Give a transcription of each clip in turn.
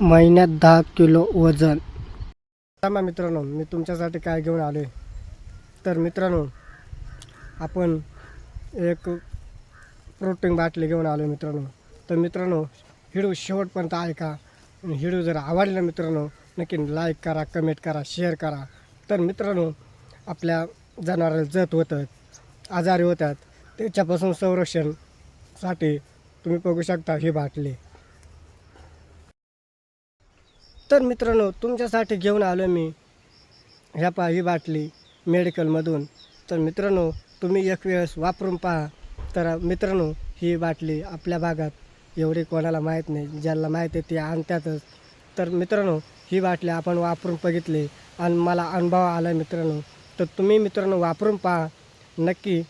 महिन्यात दहा किलो वजन. थांबा मित्रांनो मी तुमच्यासाठी काय घेऊन आलो आहे तर मित्रांनो आपण एक प्रोटीन बाटली घेऊन आलो मित्रांनो. तर मित्रांनो हिडू शेवटपर्यंत ऐका. हिडू जर आवडला मित्रांनो नक्की लाईक करा कमेंट करा शेअर करा. तर मित्रांनो आपल्या जनावराला जत होतं आजारी होतात त्याच्यापासून संरक्षणसाठी तुम्ही बघू शकता ही बाटली. तर मित्रांनो तुमच्यासाठी घेऊन आलो मी ह्या पहा ही बाटली मेडिकलमधून. तर मित्रांनो तुम्ही एक वेळेस वापरून पहा. तर मित्रांनो ही बाटली आपल्या भागात एवढी कोणाला माहीत नाही. ज्याला माहीत आहे ते आणतातच. तर मित्रांनो ही बाटली आपण वापरून बघितली आणि मला अनुभव आला मित्रांनो. तर तुम्ही मित्रांनो वापरून पहा. नक्की.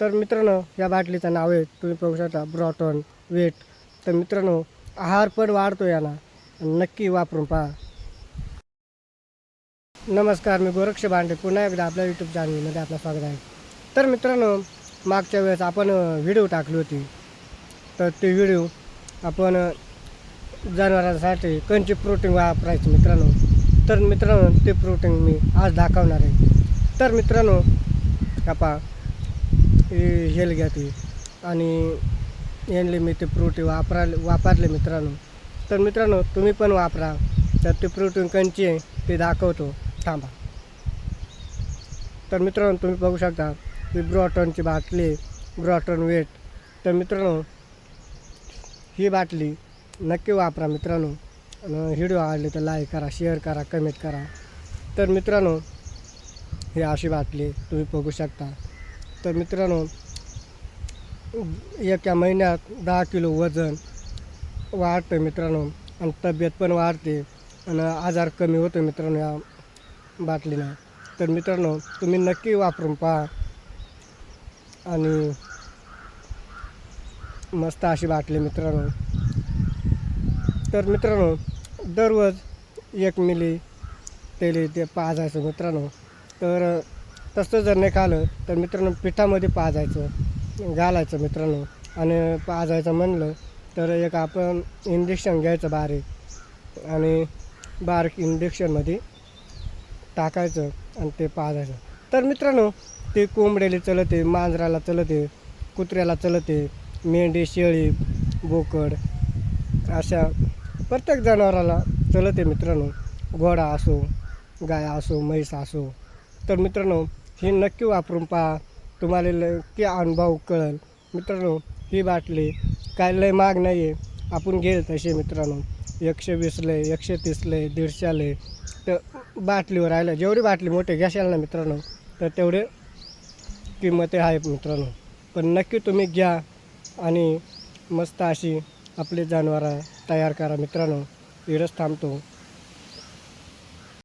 तर मित्रांनो या बाटलीचं नाव आहे तुम्ही बघू शकता ब्रॉटॉन वेट. तर मित्रांनो आहार पण वाढतो याला. नक्की वापरून पहा. नमस्कार मी गोरक्ष भांडे. पुन्हा एकदा आपल्या यूट्यूब चॅनलमध्ये आपलं स्वागत आहे. तर मित्रांनो मागच्या वेळेस आपण व्हिडिओ टाकली होती. तर ते व्हिडिओ आपण जनावरांसाठी कोणचे प्रोटीन वापरायचे मित्रांनो? तर मित्रांनो ते प्रोटीन मी आज दाखवणार आहे. तर मित्रांनो आपा हेल घ्या ती. आणि यांनी मी ते प्रोटीन वापराले वापरले मित्रांनो. तर मित्रांनो तुम्ही पण वापरा. तर ते प्रोटीन कंची आहे ते दाखवतो. थांबा. तर मित्रांनो तुम्ही बघू शकता ही ब्रॉटनची बाटली ब्रॉटन वेट. तर मित्रांनो ही बाटली नक्की वापरा मित्रांनो. व्हिडिओ आवडले तर लाईक करा शेअर करा कमेंट करा. तर मित्रांनो ही अशी बाटली तुम्ही बघू शकता. तर मित्रांनो एका महिन्यात दहा किलो वजन वाढतं मित्रांनो आणि तब्येत पण वाढते आणि आजार कमी होतो मित्रांनो या बाटलीनं. तर मित्रांनो तुम्ही नक्की वापरून पहा. आणि मस्त अशी बाटली मित्रांनो. तर मित्रांनो दररोज एक मिली तेली ते पाजायचं मित्रांनो. तर तसं जर नाही खालं तर मित्रांनो पिठामध्ये पाजायचं. घालायचं मित्रांनो. आणि पाजायचं म्हणलं तर एक आपण इंजेक्शन घ्यायचं बारीक. आणि बारीक इंजेक्शनमध्ये टाकायचं आणि ते पाजायचं. तर मित्रांनो ते कोंबड्याला चलते मांजराला चलते कुत्र्याला चलते मेंढी शेळी बोकड अशा प्रत्येक जनावराला चलते मित्रांनो. घोडा असो गाय असो म्हैस असो. तर मित्रांनो हे नक्की वापरून पहा. तुम्हाला लय की अनुभव कळेल. मित्रांनो ही बाटली काय लय महाग नाही आहे आपण घेईल तसे मित्रांनो. एकशे वीसले एकशे तीसले दीडशेले तर बाटलीवर राहिलं. जेवढी बाटली मोठी घ्याशाल ना मित्रांनो? तर तेवढे किंमत आहे मित्रांनो. पण नक्की तुम्ही घ्या आणि मस्त अशी आपली जनावरं तयार करा मित्रांनो. इडच थांबतो.